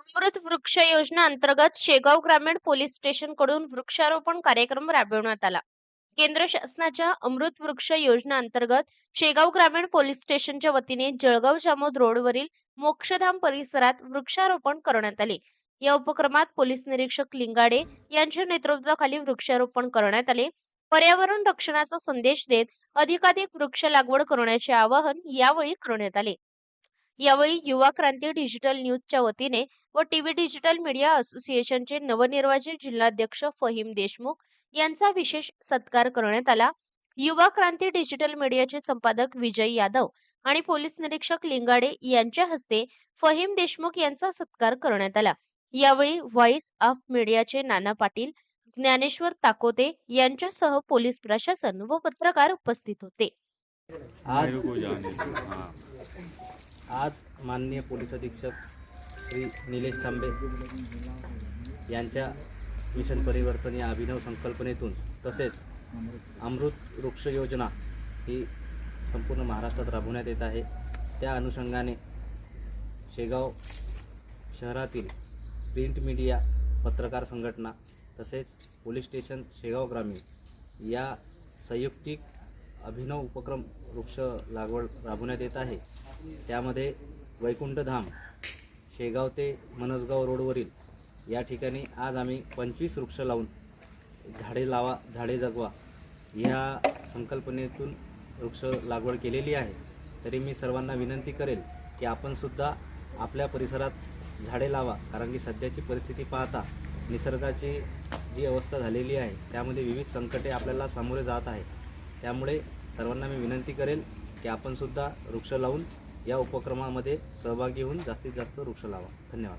अमृत वृक्ष योजना अंतर्गत शेगाव ग्रामीण पोलीस स्टेशनकडून वृक्षारोपण कार्यक्रम राबविण्यात आला. केंद्र शासनाच्या अमृत वृक्ष योजना अंतर्गत शेगाव ग्रामीण पोलीस स्टेशनच्या वतीने जळगाव जामोद रोडवरील मोक्षधाम परिसरात वृक्षारोपण करण्यात आले. या उपक्रमात पोलीस निरीक्षक लिंगाडे यांच्या नेतृत्वाखाली वृक्षारोपण करण्यात आले. पर्यावरण रक्षणाचा संदेश देत अधिकाधिक वृक्ष लागवड करण्याचे आवाहन यावेळी करण्यात आले. यावेळी युवा क्रांती डिजिटल न्यूजच्या वतीने व टीव्ही डिजिटल मीडिया असोसिएशनचे नवनिर्वाचित जिल्हाध्यक्ष फहीम देशमुख यांचा विशेष सत्कार करण्यात आला. युवा क्रांती डिजिटल मीडियाचे संपादक विजय यादव आणि पोलीस निरीक्षक लिंगाडे यांच्या हस्ते फहीम देशमुख यांचा सत्कार करण्यात आला. यावेळी व्हॉइस ऑफ मीडियाचे नाना पाटील ज्ञानेश्वर ताकोते यांच्यासह पोलीस प्रशासन व पत्रकार उपस्थित होते. आज आज माननीय पोलीस अधीक्षक श्री निलेश तांबे यांच्या मिशन परिवर्तन या अभिनव संकल्पनेतून तसेच अमृत वृक्ष योजना ही संपूर्ण महाराष्ट्रात राबवण्यात येत आहे. त्या अनुषंगाने शेगाव शहरातील प्रिंट मीडिया पत्रकार संघटना तसेच पोलीस स्टेशन शेगाव ग्रामीण या संयुक्तिक अभिनव उपक्रम वृक्ष लागवड राबवण्यात येत आहे. त्यामध्ये वैकुंठधाम शेगाव ते मनसगाव रोडवरील या ठिकाणी आज आम्ही पंचवीस वृक्ष लावून झाडे लावा झाडे जगवा ह्या संकल्पनेतून वृक्ष लागवड केलेली आहे. तरी मी सर्वांना विनंती करेल की आपणसुद्धा आपल्या परिसरात झाडे लावा कारण की सध्याची परिस्थिती पाहता निसर्गाची जी अवस्था झालेली आहे त्यामध्ये विविध संकटे आपल्याला सामोरे जात आहे त्यामुळे सर्वांना मी विनंती करेल की आपणसुद्धा वृक्ष लावून या उपक्रमामध्ये सहभागी होऊन जास्तीत जास्त वृक्ष लावा. धन्यवाद.